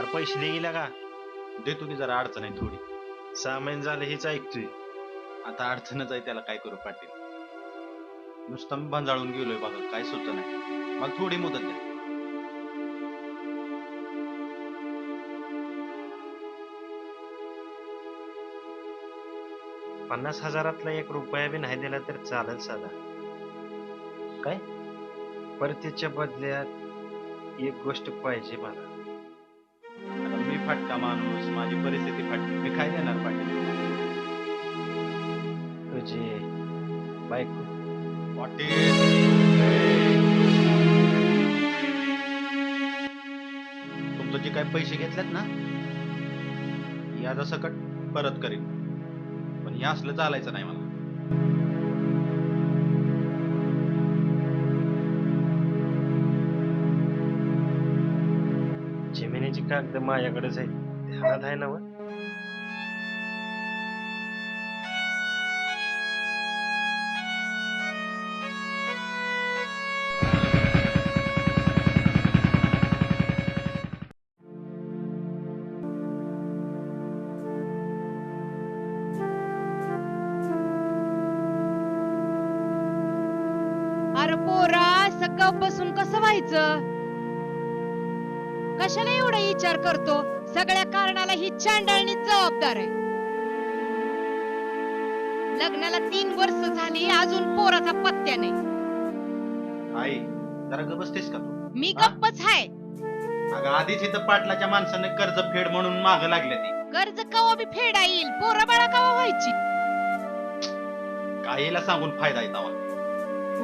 अरे पैसे दे गेला का? देतो की जरा अडचण आहे थोडी. सहा महिने झाले हेच ऐकतोय. आता अडचणच आहे त्याला काय करू पाटील. नुसतं मी बंजाळून गेलोय बघा काय सुचत नाही. मला थोडी मुदत द्या. पन्नास हजारातला एक रुपया बी नाही दिला तर चालेल साधा. काय? परतीच्या बदल्यात एक गोष्ट पाहिजे मला. माणूस माझी परिस्थिती फाटकी मी काय देणार पाटील? तुझी बायको. पाटील! तुमचं जे काय पैसे घेतलेत ना याचा सकट परत करीन. पण हे असलं चालायचं नाही मला. जमिनीची कागद माझ्याकडेच आहे ध्यानात आहे ना लग्नाला तीन वर्ष झाली अजून पोराचा पत्त्या नाही. आई जरा ग बसतेस का तू? मी हा? गप्पच आहे अगं आधीच इथं पाटलाच्या माणसाने कर्ज फेड म्हणून माग लागले ती. कर्ज कवा बी फेडा येईल? पोरा बाळा कवा व्हायची? काहीला सांगून फायदा आहे तवा.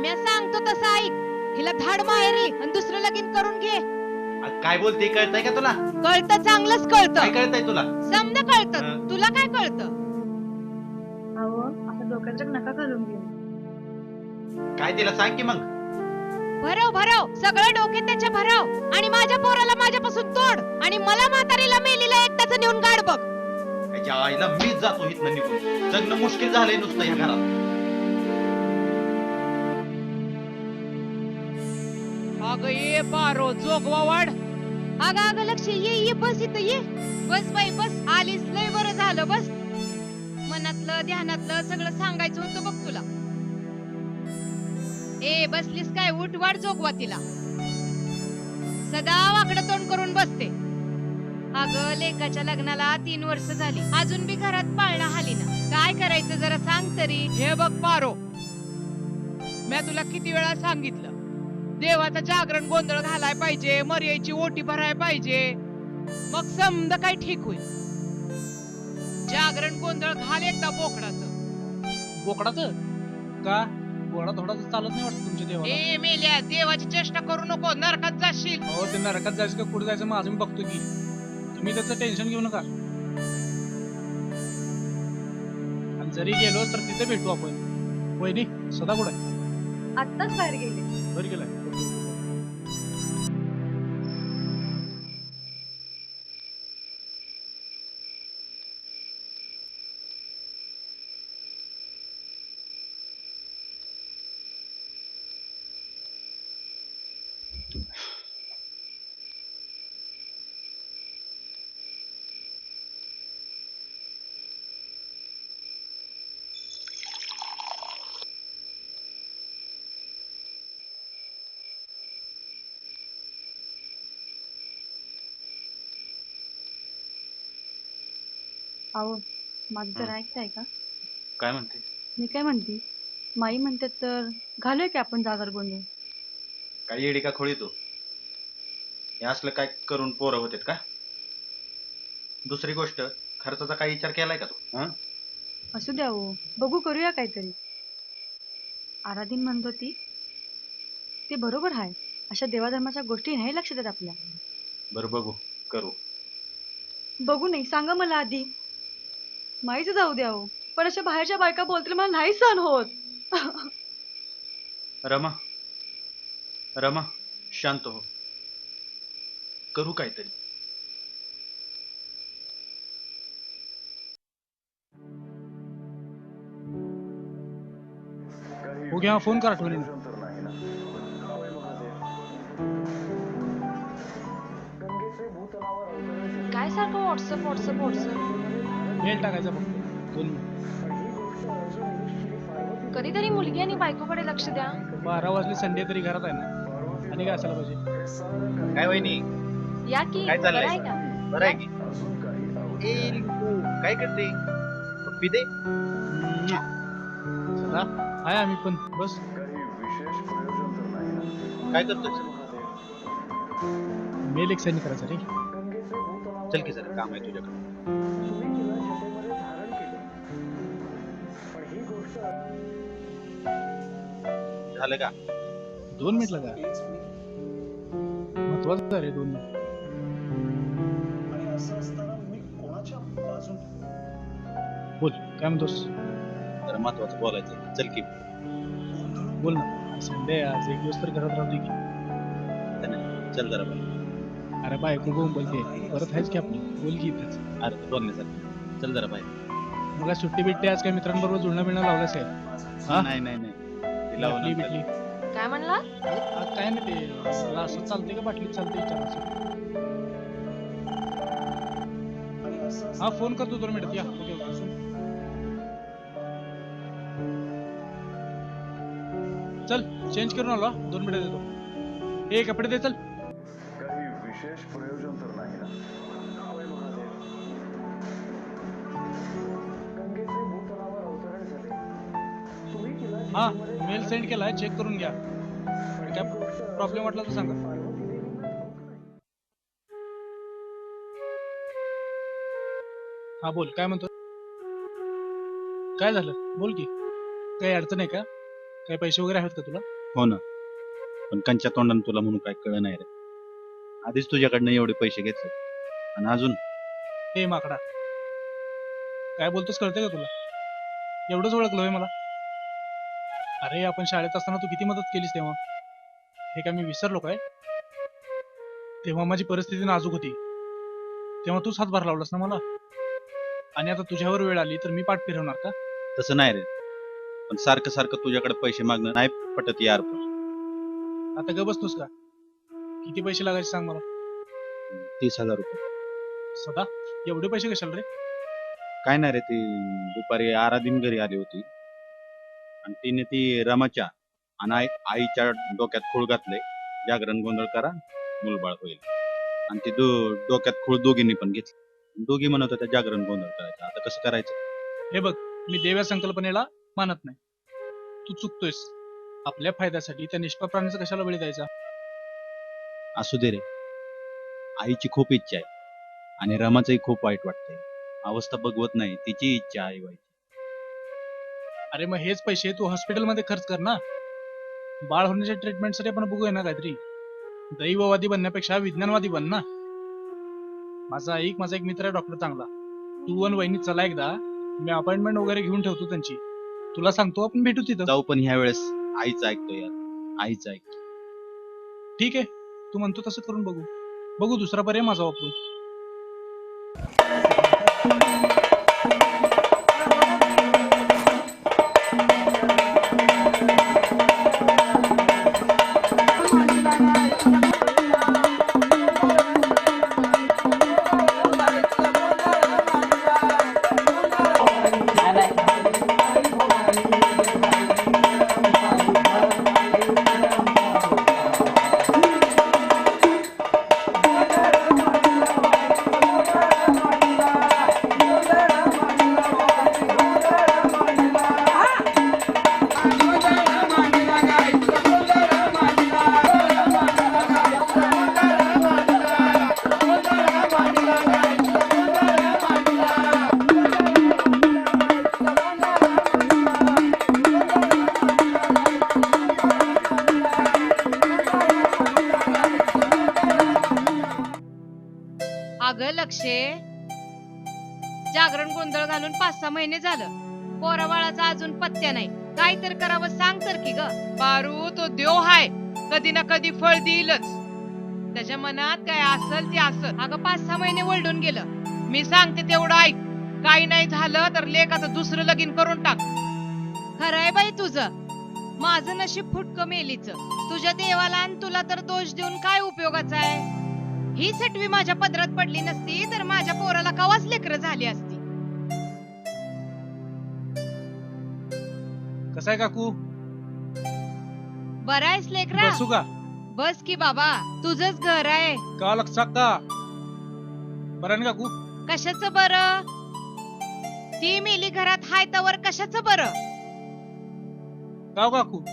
मी सांगतो तसं ऐक हिला धाड माहेरी आणि दुसरं लगीन करून घे. अगं काय बोलते कळतंय का तुला? कळतं चांगलंच काय कळतं कळतंय तुला? समजा कळतं. हं. तुला काय कळतं? डोक्यात नका घालून घेऊ. काय तिला सांग की मग? भरव भरव. सगळं डोके त्याच्या भरव. आणि माझ्या पोराला माझ्यापासून तोड. आणि मला म्हातारीला मेलीला एकटाच नेऊन गाड बघ. त्याच्या आईला मीच जातो इथनं निघून. जगणं मुश्किल झालंय नुसतं ह्या घरात. अगं ये पारो जोगवा वाढ. अगं अगं लक्ष ये ये बस इथं ये. बस बाई बस. आलीस लय बरं झालं बस. मनातलं ध्यानातलं सगळं सांगायचं होतं बघ तुला. ए बसलीस काय? उठ वाढ जोगवा तिला. सदा वाकडं तोंड करून बसते. अगं लेकाच्या लग्नाला तीन वर्ष झाली. अजून बी घरात पाळणा हाली ना. काय करायचं जरा सांग तरी. हे बघ पारो. मी तुला किती वेळा सांगितलं. देवाचं जागरण गोंधळ घालाय पाहिजे मर्याची ओटी भराय पाहिजे. मग समद काय ठीक होईल? जागरण गोंधळ घाल एकदा बोकडाचं. बोकडाचं? का? बोकडा थोडासा चालत नाही वाटत तुमच्या देवाला? ए मेल्या देवाची चेष्टा करू नको नरकात जाशील. हो ते नरकात जायचं का कुठे जायचं माझं मी बघतो की. तुम्ही त्याचं टेन्शन घेऊ नका. आणि जरी गेलो तर तिथे भेटू आपण. वहिनी सदा कुठे आत्ताच बाहेर गेले. बरी गेलाय. अहो माझं जरा ऐकताय का? काय म्हणते? मी काय म्हणते? माई म्हणतात तर घालूया की आपण जागर गोंधळ काय येडी का खोळी तू? हे असलं काय करून पोरं होते का? दुसरी गोष्ट खर्चाचा काय विचार केलाय का तू? हं? असू द्या हो. बघू करूया काहीतरी. आराधीन म्हणतो ती ते बरोबर आहे अशा देवाधर्माच्या गोष्टी नाही लक्षात येत आपल्या. बरं बघू. करू. बघू नाही. सांगा मला आधी. माहीत जाऊ द्या हो पण अशा बाहेरच्या बायका बोलतील मला नाही सहन होत. रमा. रमा शांत हो. करू काहीतरी. हो फोन करा ठेवली काय सारखं व्हॉट्सअप व्हॉट्सअप व्हॉट्सअप? मेल टाकायचा फक्त. दोन मिनिट कधीतरी मुलगी आणि बायकोकडे लक्ष द्या. बारा वाजले संडे तरी घरात आहे ना. आणि काय असायला पाहिजे? काय वहिनी? या की काय चाललंय? बरं आहे का? बरं आहे की. ए, रिंकू, काय करते? पप्पी दे. सदा आहे आम्ही पण. बस. काय करतोय मेल एक सेंड करायचा रे. चल की जरा काम आहे तुझ्याकडे. झालं का? दोन मिनिट लगा महत्वाचं रे दोन मिनिट. बोल काय म्हणतोस? जरा महत्वाचं बोलायचं चल की. बोल ना. संडे आज एक दिवस तर घरात राहू दे की. चल जरा बोल अरे बायको बोल बोलते परत आहेच की आपली बोल की इथेच. अरे तू बोलण्यासारखं चल जरा मग आज सुट्टी बिट्टी आज काय मित्रांबरोबर जुळणं मिळणं लावलंच आहे हा? नाही नाही. बाटली. बिटली काय म्हणला? काय नाही ते असं असं चालते का बाटलीत चालते विचारायचं हा फोन करतो दोन मिनिटात या. ओके ओके चल चेंज करून आलो हा. दोन मिनिटं देतो. ए कपडे दे चल. हा मेल सेंड केलाय चेक करून घ्या. काय प्रॉब्लेम वाटला तर सांगा. हा बोल काय म्हणतो काय झालं? बोल की. काही अडचण आहे का? काही पैसे वगैरे आहेत का तुला? हो ना. पण कंच्या तोंडाने तुला म्हणून काय कळ नाही रे. आधीच तुझ्याकडनं एवढे पैसे घेतले. आणि अजून? हे माकडा. काय बोलतोस कळतंय का तुला? एवढंच ओळखलं होय मला. अरे आपण शाळेत असताना तू किती मदत केलीस तेव्हा? हे काय मी विसरलो काय? तेव्हा माझी परिस्थिती नाजूक होती. तेव्हा तूच हातभार लावलास ना मला? आणि आता तुझ्यावर वेळ आली तर मी पाठ फिरवणार का? तसं नाही रे. पण सारखं सारखं तुझ्याकडे पैसे मागणं नाही पटत यार. आता ग बसतोस का? किती पैसे लागायचे सांग मला? तीस हजार रुपये. सदा? एवढे पैसे कशाला रे? काय नाही रे ती दुपारी आराधीन घरी आली होती. आणि तिने ती रमाच्या आणि आई आईच्या डोक्यात खूळ घातले जागरण गोंधळ करा मुलबाळ होईल. आणि ती दो डोक्यात खूळ दोघींनी पण घेतली. दोघी म्हणत होत्या जागरण गोंधळ करायचं. आता कसं करायचं? हे बघ मी देव्या संकल्पनेला मानत नाही. तू चुकतोयस. आपल्या फायद्यासाठी त्या निष्पाप प्राण्याचा कशाला बळी द्यायचा? असू दे रे. आईची खूप इच्छा आहे. आणि रमाचंही खूप वाईट वाटतंय. अवस्था बघवत नाही. तिची इच्छा आई व्हायची अरे मग हेच पैसे तू हॉस्पिटलमध्ये खर्च कर ना. बाळ होण्याच्या ट्रीटमेंटसाठी आपण बघूया ना काहीतरी. दैववादी बनण्यापेक्षा विज्ञानवादी बन ना. माझा ऐक माझा एक मित्र आहे डॉक्टर चांगला. तू आणि वहिनी चला एकदा. मी अपॉइंटमेंट वगैरे घेऊन ठेवतो त्यांची. तुला सांगतो आपण भेटू तिथं. जाऊ पण ह्या वेळेस. आईचं ऐकतो यार. आईचं ऐकतो ठीक आहे. तू म्हणतो तसं करून बघू. बघू दुसरा पर्याय माझा वापरू सहा महिने झालं. पोराबाळाचा अजून पत्त्या नाही. काय तर करावं सांग तर की ग. बारू तो देव हाय. कधी ना कधी फळ देईलच. त्याच्या मनात काय असल ते असल अगं पाच सहा महिने वळडून गेलं. मी सांगते तेवढं ऐक. काही नाही झालं तर लेखाचं दुसरं लगीन करून टाक. खरंय बाई तुझं. माझं नशीब फुटकं मेलीच. तुझ्या देवाला आणि तुला तर दोष देऊन काय उपयोगाचा आहे? ही सटवी माझ्या पदरात पडली नसती तर माझ्या पोराला कवाच लेकर झाली असती. कसं आहे काकू? बरं आहेस लेकरा. बसू का? बस की बाबा तुझंच घर आहे. का लक्षात का? बरं ना काकू? कशाच बर? ती मेली घरात हाय तवर कशाच बर? का हो काकू?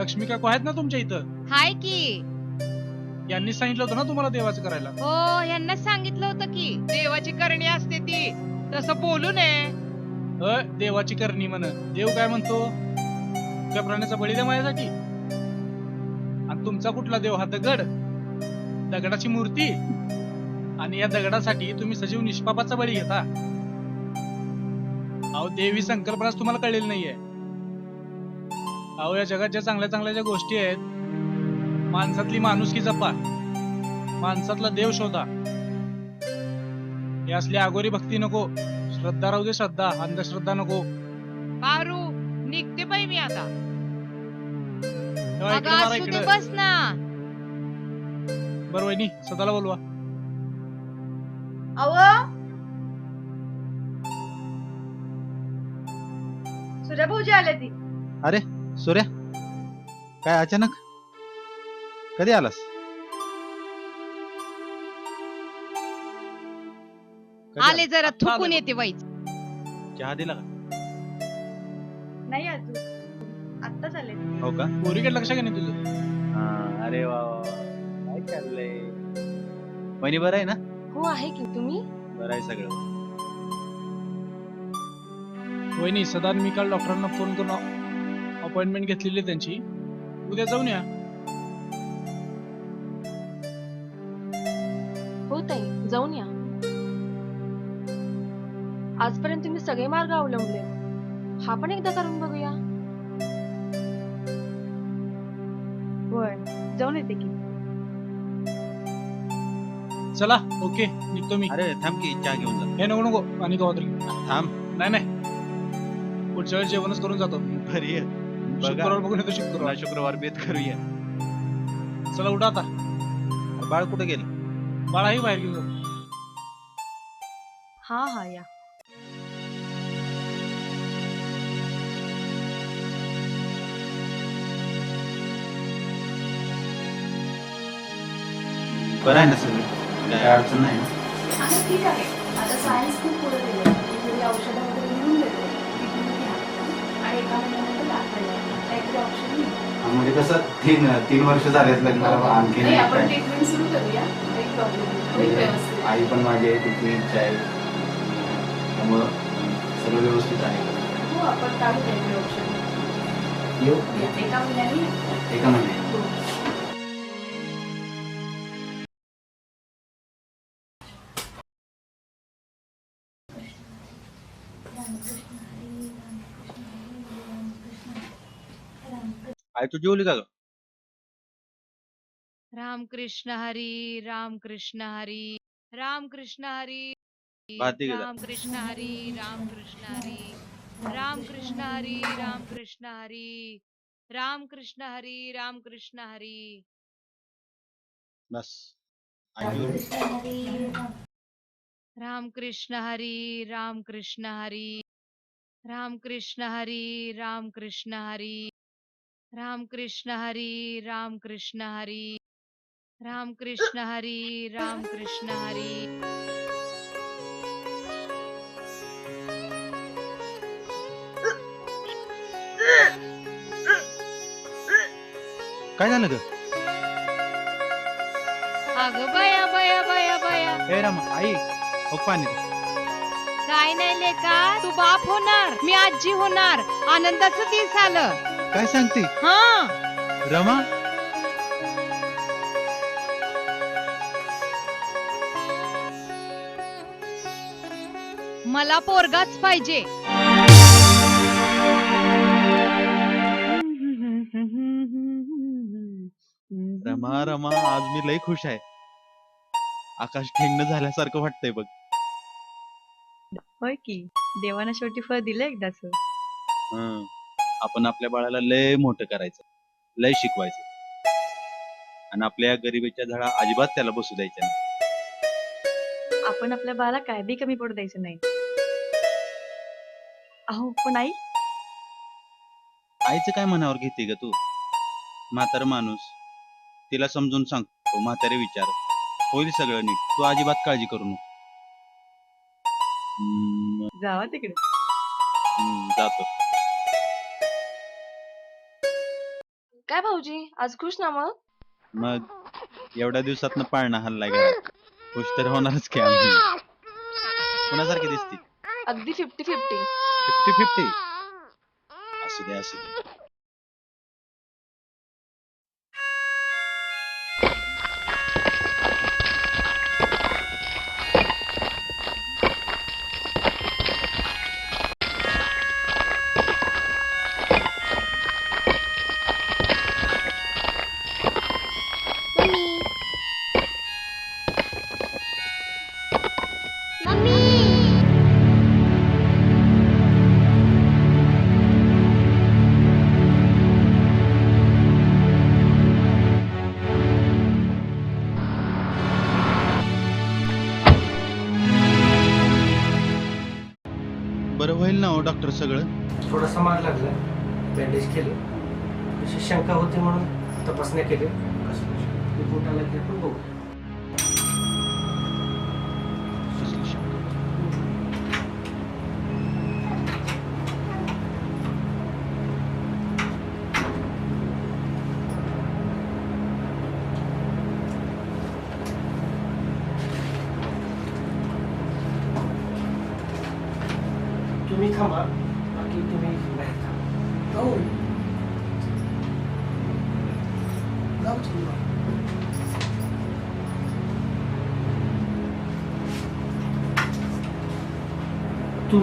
लक्ष्मी काकू आहेत ना तुमच्या इथं? हाय की. यांनी सांगितलं होतं ना तुम्हाला देवाचं करायला. हो यांना सांगितलं होतं की देवाची करणी असते ती. तसं बोलू नये. अ देवाची करणी म्हण. देव काय म्हणतो? त्या प्राण्याचा बळी द्या माझ्यासाठी. आणि तुमचा कुठला देव? हा दगड. दगडाची मूर्ती. आणि या दगडासाठी तुम्ही सजीव निष्पापाचा बळी घेता. अहो देवी संकल्पनाच तुम्हाला कळलेली नाहीये. अहो या जगात ज्या चांगल्या चांगल्या ज्या गोष्टी आहेत माणसातली माणुसकी जपा. माणसातला देव शोधा. हे असली आगोरी भक्ती नको. श्रद्धा राहू दे श्रद्धा. अंधश्रद्धा नको. पारू निघते बाई मी आता. तेव्हा अगं इकडे मारा असू दे इकडे. बस ना. बरं वहिनी सदाला बोलवा. अव सुजा भाऊजी आले ती. सूर्या काय अचानक? कधी आलास? आले जरा थुकून. येते वाईच? चहा दिला का? नाही अजून. आत्ताच आले हो का? पोरीकडे लक्ष का नाही तुझं? हा, अरे वा वा, वा. काय चाललंय? वहिनी बरं आहे ना? हो आहे की. तुम्ही? बरं आहे सगळं. वहिनी सदा मी काल डॉक्टरांना फोन करून अपॉइंटमेंट घेतलेली आहे त्यांची. उद्या जाऊन या. हो ताई जाऊन या. आजपर्यंत तुम्ही सगळे मार्ग अवलंबले. हा पण एकदा करून बघूया. होय जाऊन येते की. चला ओके निघतो मी. अरे थांब की चहा घेऊन जा. हे नको नको आणि गावात थांब. नाही नाही. पुढच्या वेळेस जेवणच करून जातो. बरी आहे. बघा. शुक्रवार बघून येतो शुक्रवार. पुन्हा शुक्रवार बेत करूया. चला उठा आता. बाळ कुठे गेलं? बाळाही बाहेर घेऊन जातो हा हा या. बरं आहे ना सगळं. काय अडचण नाही. ना ठीक आहे. आता सायन्स खूप पुढे गेले. थोडी औषधं वगैरे लिहून देते ती तुम्ही घ्या. आणि एका महिन्यानंतर दाखवायला. काहीतरी ऑप्शन नाही म्हणजे कसं तीन तीन वर्ष झालेत लग्नाला आणखी नाही नाही आपण काय. ट्रीटमेंट सुरू करूया. काही प्रॉब्लेम नाही. होईल व्यवस्थित. आई पण माझी आहे तिची इच्छा आहे. त्यामुळं सगळं व्यवस्थित आहे. हो आपण काढू काहीतरी ऑप्शन येऊ. एका महिन्याने एका महिन्यात हो. काय तू जेवली राम कृष्ण रामकृष्ण राम कृष्ण हरी रामकृष्ण हरी भारती गेला. रामकृष्ण हरी रामकृष्ण हरी रामकृष्ण हरी रामकृष्ण हरी राम कृष्ण हरी रामकृष्ण हरी बस राम कृष्ण हरी रामकृष्ण हरी रामकृष्ण हरी रामकृष्ण हरी राम कृष्ण हरी राम कृष्ण हरी राम कृष्ण हरी राम कृष्ण हरी। काय झालं ग? अगं बया बया बया बया। रामा आई हो पाणी दे. काय नाही लेका तू बाप होणार मी आजी होणार आनंदाचं दिस आलं काय सांगते? हा. रमा? मला पोरगाच पाहिजे. रमा रमा आज मी लय खुश आहे. आकाश ठेंगणं झाल्यासारखं वाटतंय बघ. होय की? देवानं शेवटी फळ दिलं एकदाच. हं. आपण आपल्या बाळाला लय मोठं करायचं. लय शिकवायचं. आणि आपल्या गरिबीच्या झळा अजिबात त्याला बसू द्यायच्या नाही. आपण आपल्या बाळाला काय बी कमी पडू द्यायचं नाही. अहो पण आई? आईचं काय मनावर घेते ग तू? म्हातार माणूस. तिला समजून सांगतो म्हातारे विचार. होईल सगळं नीट. तू अजिबात काळजी करू नको. जावा तिकडे. जातो. काय भाऊजी? आज खुश ना मग? मग एवढ्या दिवसात पाळणा हल्लाय घरात. खुश तर होणारच की आम्ही. कुणासारखी दिसते? अगदी फिफ्टी फिफ्टी फिफ्टी फिफ्टी असू दे असू दे. थोडासा मार लागला. बँडेज केलं. अशी शंका होती म्हणून तपासण्या केल्या. रिपोर्ट आला की आपण बघू.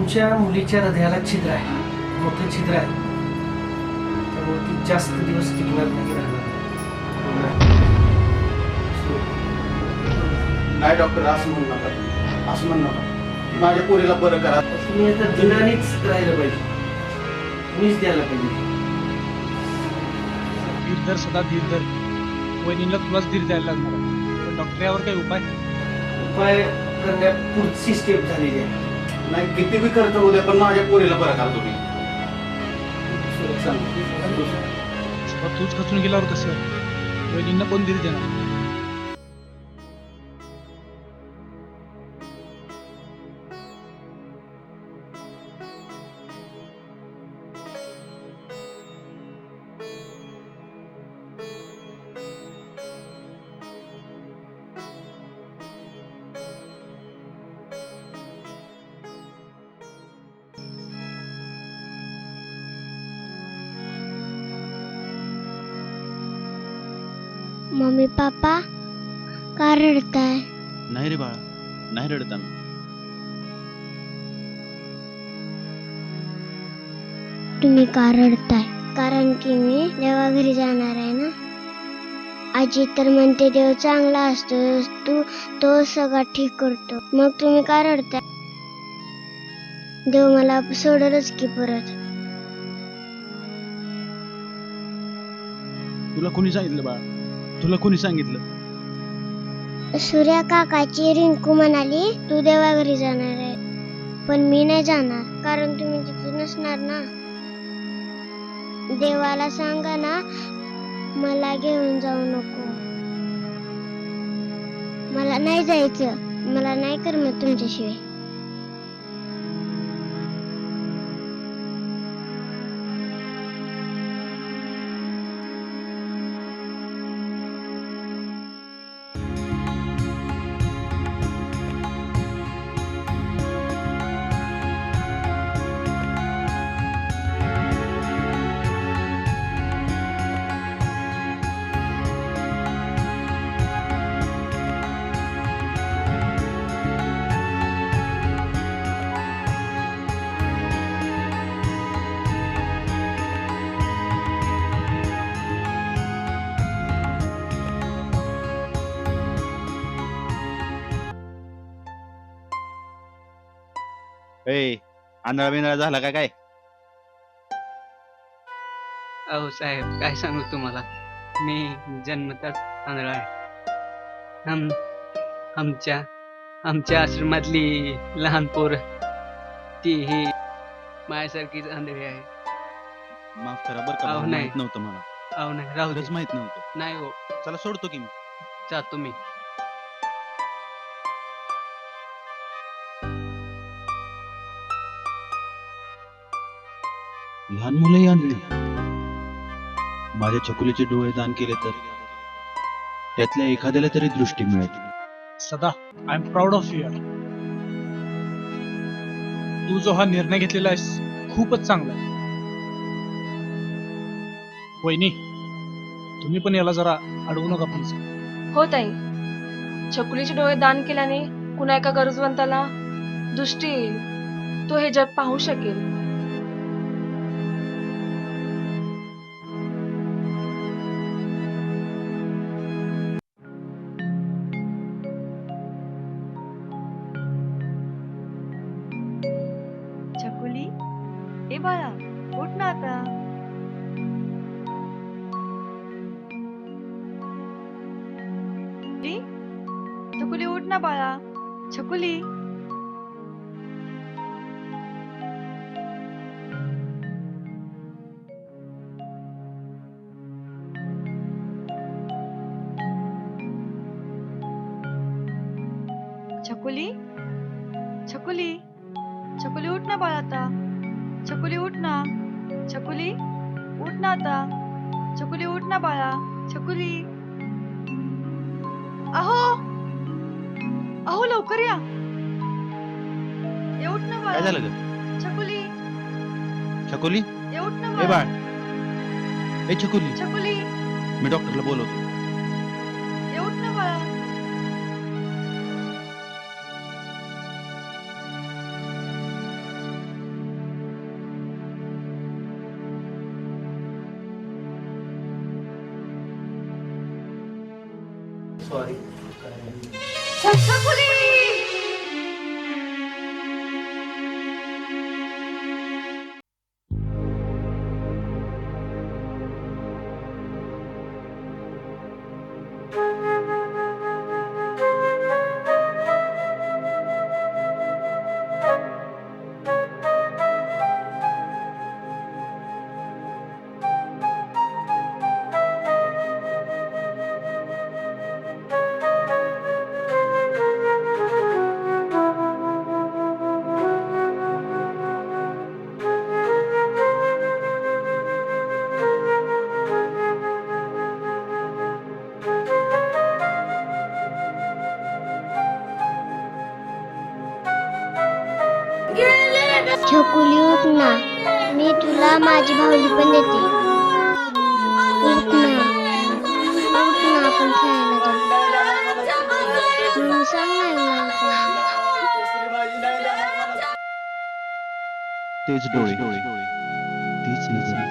तुमच्या मुलीच्या हृदयाला छिद्र आहे. मोठं छिद्र आहे. त्यामुळे ती जास्त दिवस टिकणार नाही. राहणार नाही डॉक्टर असं म्हणू नका. असं म्हणू नका. माझ्या पोरीला बरं करा. तुम्ही आता दिनानीच राहिलं पाहिजे. तुम्हीच द्यायला पाहिजे. धीर धर सदा धीर धर वहिनीला तुलाच धीर द्यायला लागणार. पण डॉक्टर यावर काही उपाय? उपाय करण्या पुढची स्टेप झालेली आहे. नाही किती बी खर्च होऊ द्या पण माझ्या पोरीला बरं करा तुम्ही. तूच खचून गेल्यावर कसं? वहिनींना कोण धीर देणार? मम्मी पापा का रडताय? नाही रे बाळा नाही रडत आम्ही. तुम्ही का रडताय? कारण की मी देवा घरी जाणार आहे ना? आजी तर म्हणते देव चांगला असतो तू तो सगळा ठीक करतो. मग तुम्ही का रडताय? देव मला सोडलच की परत. तुला कोणी सांगितलं बाळा? तुला कोणी सांगितलं? सूर्या काकाची रिंकू म्हणाली तू देवा घरी जाणार आहे. पण मी नाही जाणार कारण तुम्ही तिथे नसणार ना. देवाला सांगा ना मला घेऊन जाऊ नको. मला नाही जायचं. मला नाही करमत तुमच्याशिवाय. ए आंधळा बिंधळा झाला का काय? अहो साहेब काय सांगू तुम्हाला? मी जन्मताच आंधळा आहे. आम आमच्या आमच्या आश्रमातली लहान पोर ती ही माझ्यासारखीच आंधळी आहे. माफ करा बरं का अहो, नाही. माहीत नव्हतं मला. अहो नाही राहू दे. खरंच माहीत नव्हतं. नाही हो. चला सोडतो की मी. जातो मी. लहान मुलंही आणली. माझ्या चकुलीचे डोळे दान केले तर त्यातल्या एखाद्याला तरी दृष्टी मिळेल. Sada I am proud of you तू जो हा निर्णय घेतलेला आहेस खूपच चांगला आहे. वहिनी तुम्ही पण याला जरा अडवू नका प्लीज. हो ताई. छकुलीचे डोळे दान केल्याने कुणा एका गरजवंताला दृष्टी येईल. तो हे जग पाहू शकेल. छकुली छकुली छकुली छकुली उठ ना बाळा आता. छकुली उठ ना. छकुली उठ ना आता. छकुली उठ ना बाळा. छकुली अहो! अहो लवकर या. ये उठ ना काय बाळा झालं ग? छकुली. छकुली? ये उठ ना ए बाळा. बाळ. ए छकुली. छकुली. मी डॉक्टरला बोलवतो. ये उठ ना बाळा. सॉरी छकुली माझी भावली पण देते उठ ना उठ ना आपण खेळायला जाऊ मम्मी सांग ना मला तेच डोळे तीच नजर